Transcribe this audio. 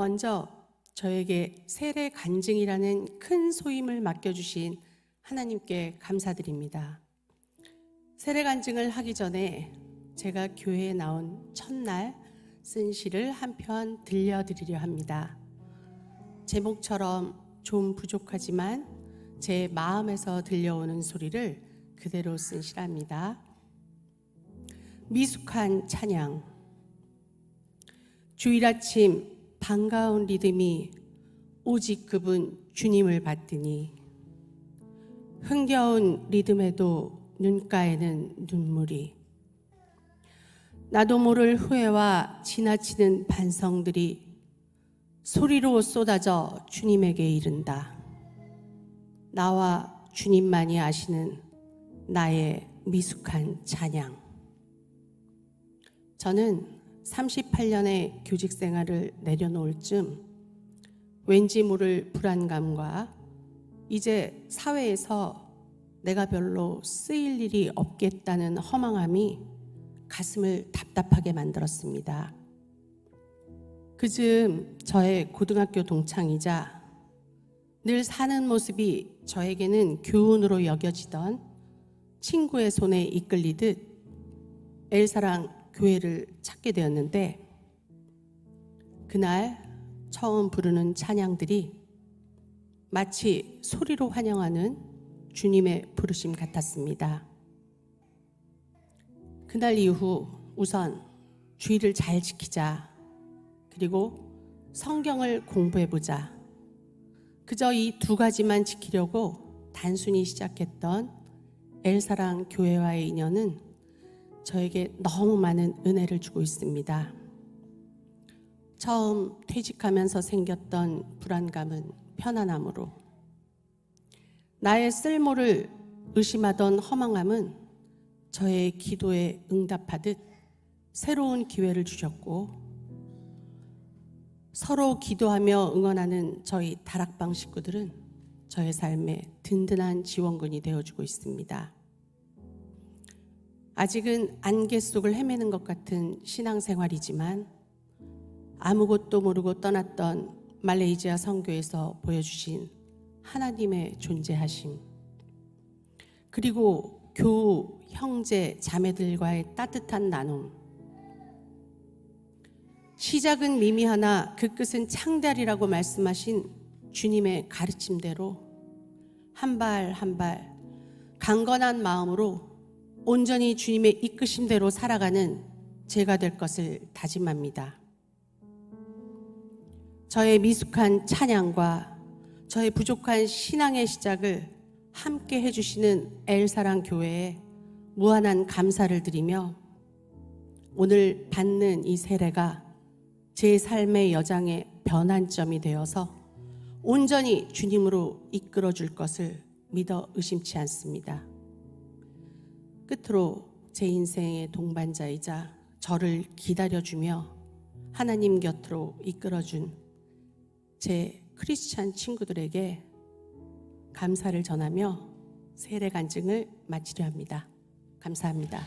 먼저 저에게 세례 간증이라는 큰 소임을 맡겨주신 하나님께 감사드립니다. 세례 간증을 하기 전에 제가 교회에 나온 첫날 쓴 시를 한 편 들려드리려 합니다. 제목처럼 좀 부족하지만 제 마음에서 들려오는 소리를 그대로 쓴 시랍니다. 미숙한 찬양. 주일 아침 반가운 리듬이 오직 그분 주님을 받드니 흥겨운 리듬에도 눈가에는 눈물이 나도 모를 후회와 지나치는 반성들이 소리로 쏟아져 주님에게 이른다. 나와 주님만이 아시는 나의 미숙한 찬양. 저는 38년의 교직 생활을 내려놓을 쯤 왠지 모를 불안감과 이제 사회에서 내가 별로 쓰일 일이 없겠다는 허망함이 가슴을 답답하게 만들었습니다. 그즈음 저의 고등학교 동창이자 늘 사는 모습이 저에게는 교훈으로 여겨지던 친구의 손에 이끌리듯 엘사랑 교회를 찾게 되었는데 그날 처음 부르는 찬양들이 마치 소리로 환영하는 주님의 부르심 같았습니다. 그날 이후 우선 주의를 잘 지키자. 그리고 성경을 공부해 보자. 그저 이 두 가지만 지키려고 단순히 시작했던 엘사랑 교회와의 인연은 저에게 너무 많은 은혜를 주고 있습니다. 처음 퇴직하면서 생겼던 불안감은 편안함으로 나의 쓸모를 의심하던 허망함은 저의 기도에 응답하듯 새로운 기회를 주셨고 서로 기도하며 응원하는 저희 다락방 식구들은 저의 삶에 든든한 지원군이 되어주고 있습니다. 아직은 안개 속을 헤매는 것 같은 신앙생활이지만 아무것도 모르고 떠났던 말레이시아 선교에서 보여주신 하나님의 존재하심 그리고 교우, 형제, 자매들과의 따뜻한 나눔 시작은 미미하나 그 끝은 창달이라고 말씀하신 주님의 가르침대로 한 발 한 발 강건한 마음으로 온전히 주님의 이끄심대로 살아가는 제가 될 것을 다짐합니다. 저의 미숙한 찬양과 저의 부족한 신앙의 시작을 함께 해주시는 엘사랑 교회에 무한한 감사를 드리며 오늘 받는 이 세례가 제 삶의 여장의 변환점이 되어서 온전히 주님으로 이끌어 줄 것을 믿어 의심치 않습니다. 끝으로 제 인생의 동반자이자 저를 기다려주며 하나님 곁으로 이끌어준 제 크리스찬 친구들에게 감사를 전하며 세례 간증을 마치려 합니다. 감사합니다.